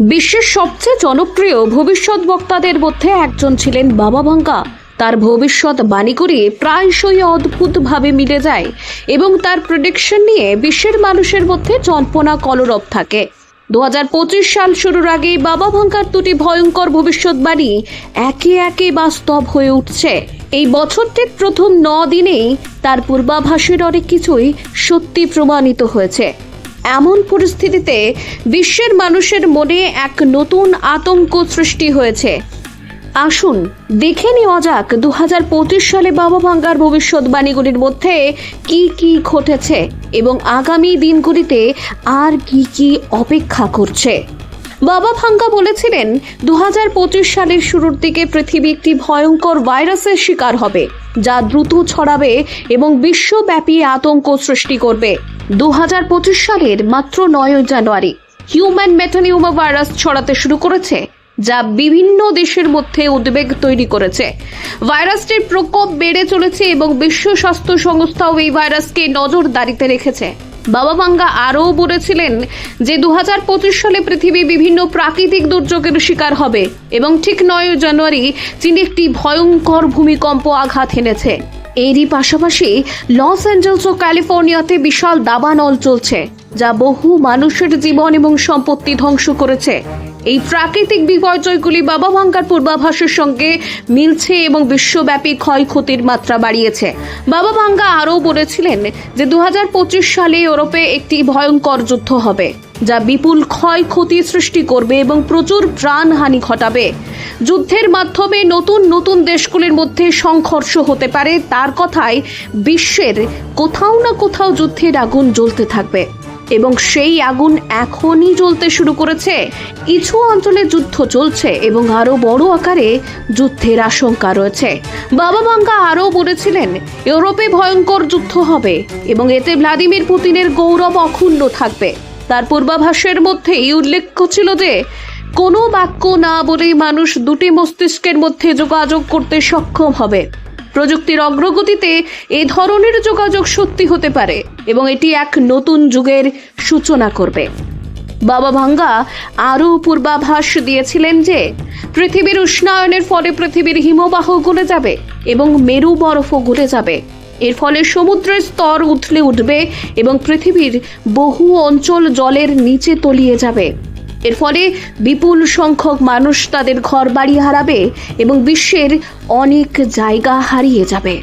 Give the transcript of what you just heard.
বিশ্বের সবচেয়ে জনপ্রিয় ভবিষ্যৎ বক্তাদের মধ্যে একজন ছিলেন বাবা ভাঙ্গা। তার ভবিষ্যৎ বাণী করে প্রায়শই অদ্ভুতভাবে মিলে যায় এবং তার প্রেডিকশন নিয়ে বিশ্বের মানুষের মধ্যে জল্পনা কলরব থাকে। দু হাজার পঁচিশ সাল শুরুর আগেই বাবা ভাঙ্গার দুটি ভয়ঙ্কর ভবিষ্যৎবাণী একে একে বাস্তব হয়ে উঠছে। এই বছরটির প্রথম ন দিনেই তার পূর্বাভাসের অনেক কিছুই সত্যি প্রমাণিত হয়েছে। এমন পরিস্থিতিতে বিশ্বের মানুষের মনে এক নতুন আতঙ্ক সৃষ্টি হয়েছে। আসুন, দেখে নেওয়া যাক দু সালে বাবা ভাঙ্গার ভবিষ্যৎবাণীগুলির মধ্যে কি কি ঘটেছে এবং আগামী দিনগুলিতে আর কি কি অপেক্ষা করছে। বাবা ভাঙ্গা বলেছিলেন দু হাজার পঁচিশ সালের শুরুর দিকে পৃথিবী একটি ভয়ঙ্কর ভাইরাসের শিকার হবে, যা দ্রুত ছড়াবে এবং বিশ্বব্যাপী আতঙ্ক সৃষ্টি করবে। দু হাজার পঁচিশ সালের মাত্র নয় জানুয়ারি, হিউম্যান মেটানিউমা ভাইরাস ছড়াতে শুরু করেছে, যা বিভিন্ন দেশের মধ্যে উদ্বেগ তৈরি করেছে। ভাইরাসটির প্রকোপ বেড়ে চলেছে এবং বিশ্ব স্বাস্থ্য সংস্থাও এই ভাইরাসকে নজরদারিতে রেখেছে। বাবা মাঙ্গা আরও বলেছিলেন যে দু হাজার পঁচিশ সালে পৃথিবী বিভিন্ন প্রাকৃতিক দুর্যোগের শিকার হবে এবং ঠিক নয় জানুয়ারি চীনে একটি ভয়ঙ্কর ভূমিকম্প আঘাত এনেছে। এরই পাশাপাশি লস অ্যাঞ্জেলস ও ক্যালিফোর্নিয়াতে বিশাল দাবানল চলছে, যা বহু মানুষের জীবন এবং সম্পত্তি ধ্বংস করেছে। এই প্রাকৃতিক বিপর্যয়গুলি বাবা ভাঙ্গার পূর্বাভাসের সঙ্গে মিলছে এবং বিশ্বব্যাপী ক্ষয়ক্ষতির মাত্রা বাড়িয়েছে। বাবা ভাঙ্গা আরও বলেছিলেন যে দু হাজার পঁচিশ সালে ইউরোপে একটি ভয়ঙ্কর যুদ্ধ হবে, যা বিপুল ক্ষয়ক্ষতি সৃষ্টি করবে এবং প্রচুর প্রাণহানি ঘটাবে। যুদ্ধের মাধ্যমে নতুন নতুন দেশগুলির মধ্যে সংঘর্ষ হতে পারে, তার কথায় বিশ্বের কোথাও না কোথাও যুদ্ধের আগুন জ্বলতে থাকবে। এবং সেই আগুন এখনই জ্বলতে শুরু করেছে। কিছু অঞ্চলে যুদ্ধ চলছে এবং আরও বড় আকারে যুদ্ধের আশঙ্কা রয়েছে। বাবা বাঙ্গা আরও বলেছিলেন, ইউরোপে ভয়ঙ্কর যুদ্ধ হবে এবং এতে ভ্লাদিমির পুতিনের গৌরব অক্ষুণ্ণ থাকবে। তার পূর্বাভাসের মধ্যেই উল্লেখ্য ছিল যে, কোনো বাক্য না বলেই মানুষ দুটি মস্তিষ্কের মধ্যে যোগাযোগ করতে সক্ষম হবে। প্রযুক্তির অগ্রগতিতে এ ধরনের যোগাযোগ সত্যি হতে পারে এবং এটি এক নতুন যুগের সূচনা করবে। বাবা ভাঙ্গা আরও পূর্বাভাস দিয়েছিলেন যে পৃথিবীর উষ্ণায়নের ফলে পৃথিবীর হিমবাহ গলে যাবে এবং মেরু বরফও গলে যাবে। এর ফলে সমুদ্রের স্তর উথলে উঠবে এবং পৃথিবীর বহু অঞ্চল জলের নিচে তলিয়ে যাবে। এর ফলে বিপুল সংখ্যক মানুষ তাদের ঘর বাড়ি হারাবে এবং বিশ্বের অনেক জায়গা হারিয়ে যাবে।